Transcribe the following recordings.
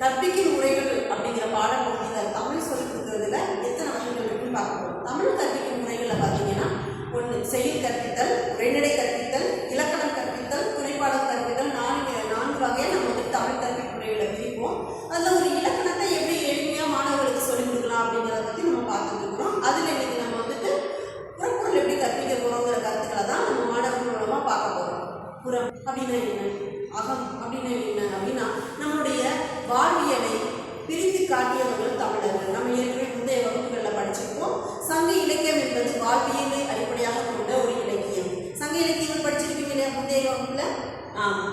கற்பிக்கும் முறைகள் அப்படிங்கிற பாடப்பகுதியில் தமிழ் அப்படின்னா என்ன அகம் அப்படின்னா என்ன அப்படின்னா நம்முடைய வாழ்வியலை பிரித்து காட்டியவர்கள் தமிழர்கள் நம்ம ஏற்கனவே முந்தைய வகுப்புகளில் படிச்சிருக்கோம் சங்க இலக்கியம் என்பது வாழ்வியலை அடிப்படையாக கொண்ட ஒரு இலக்கியம் சங்க இலக்கியங்கள் படிச்சிருக்கீங்க இல்லையா முந்தைய வகுப்புல ஆம்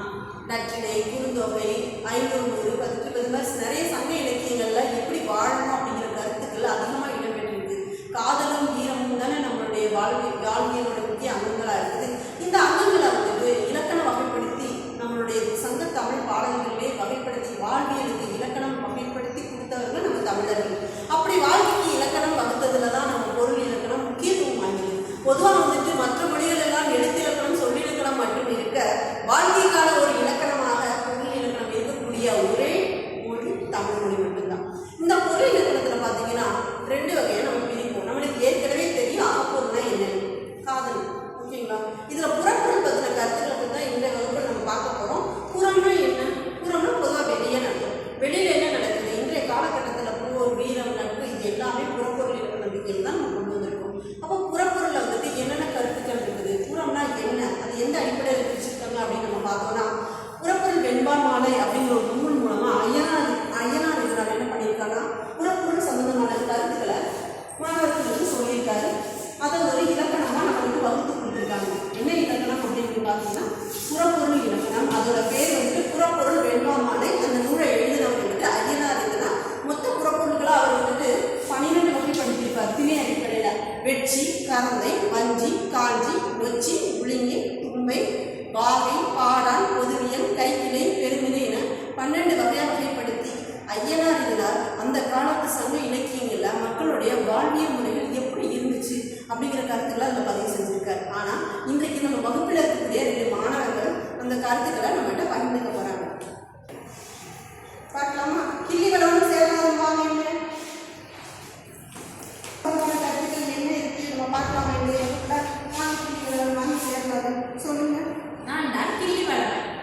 நற்றினை குறுந்தொகை ஐநூறு நூறு பத்து இது மாதிரி நிறைய சங்க இலக்கியங்கள்ல புறப்பொருள் இலக்கணம். அதோட பேர் வந்துட்டு புறப்பொருள் வெண்பாமாலை அந்த நூலை எழுதினவர் வந்துட்டு அரியனார் இதுனா மொத்த புறப்பொருள்களாக அவர் வந்துட்டு பன்னிரெண்டு வகைப்படுத்தியிருப்பார் திணை அடிப்படையில் வெற்றி கரந்தை வஞ்சி காஞ்சி நொச்சி புளிங்கி தும்பை பாவை பாடான் பொதுவியல் கைக்கிளை பெருமிதை என பன்னெண்டு வகையாக வகைப்படுத்தி ஐயனார் இதனார் அந்த காலத்து சமூக இலக்கியங்களில் மக்களுடைய வாழ்வியல் முறைகள் எப்படி இருந்துச்சு அப்படிங்கிற கருத்துக்களை அதில்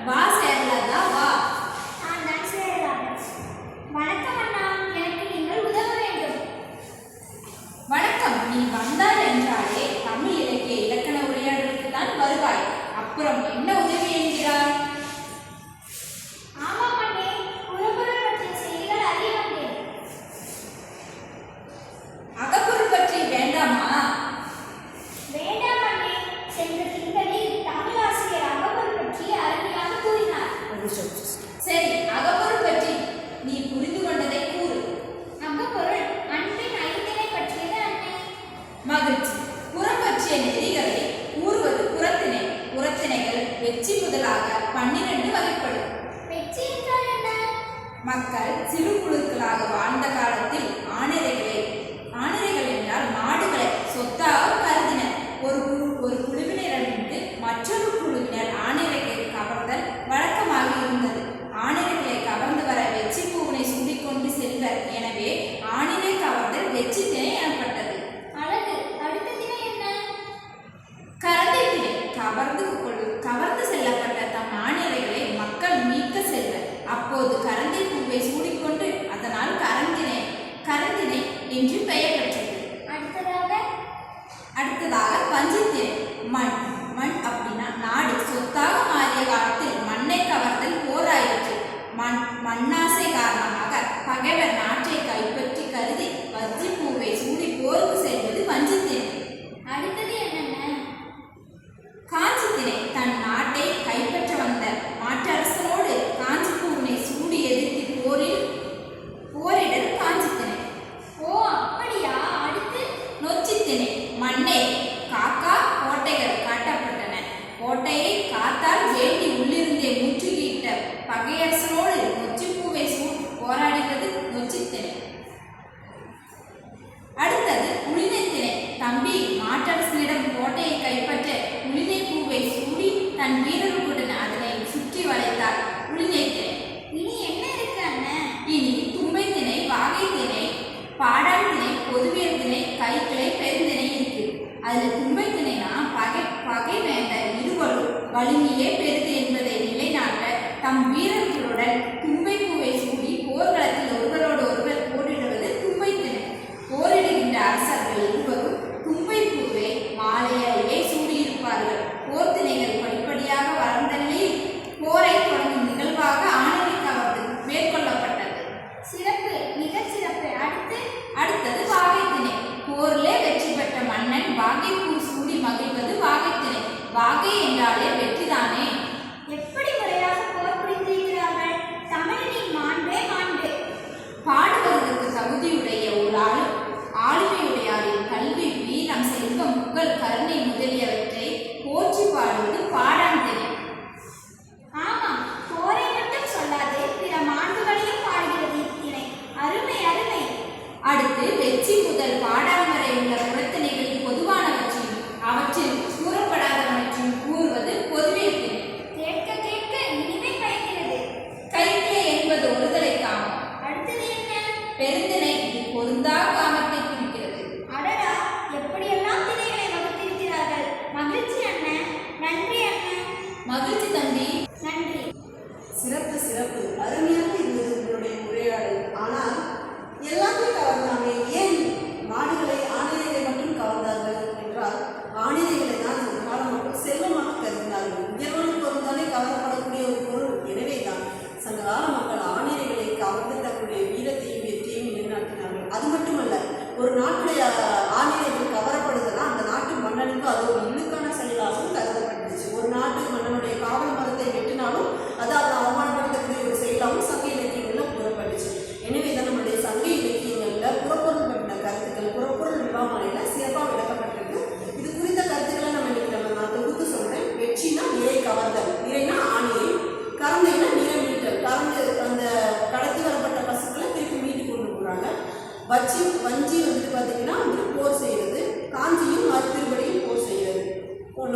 Mas வெற்றி முதலாக பன்னிரண்டு வகைப்படும். வெற்றி மக்கள் சிறு குழுக்களாக வாழ்ந்த காலத்தில் ஆணரைகளை ஆணரைகள் என்றால் மாடுகளை சொத்தாக அப்போது கரந்தை பூவை சூடிக்கொண்டு அதனால் கரந்தினை கரந்தினை என்று பெயர் பெற்றது. அடுத்ததாக? அடுத்ததாக பஞ்சத்தினை மண் மண் அப்ப கோட்டையை காத்தால் வேண்டி உள்ளிருந்தே முற்றுகையிட்ட பகையரசனோடு நொச்சிப்பூவை சூட்டு போராடியது நொச்சித்திணை அடுத்தது உளினைத்திணை தம்பி மாட்டரசனிடம் கோட்டையை கைப்பற்ற உளினை பூவை சூடி தன் வீரர்கள் வலிமையே பெரிது என்பதை நிலைநாட்ட தம் வீரர்களுடன்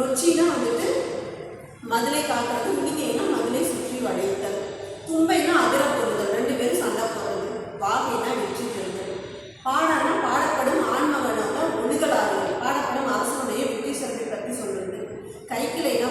நொச்சினா வந்துட்டு மதுரை காக்கிறது முடிக்கைனா மதுரை சுற்றி வளைத்தல் தும்பைனா அதிர பொருந்தல் ரெண்டு பேரும் சண்டை போடுறது வாகைனா வெற்றி பெறுதல். பாடானா பாடப்படும் ஆன்மகனாக ஒழுகலாறுதல் பாடப்படும் அரசனுடைய புத்திசத்தை பற்றி சொல்றது. கைக்கிளைனா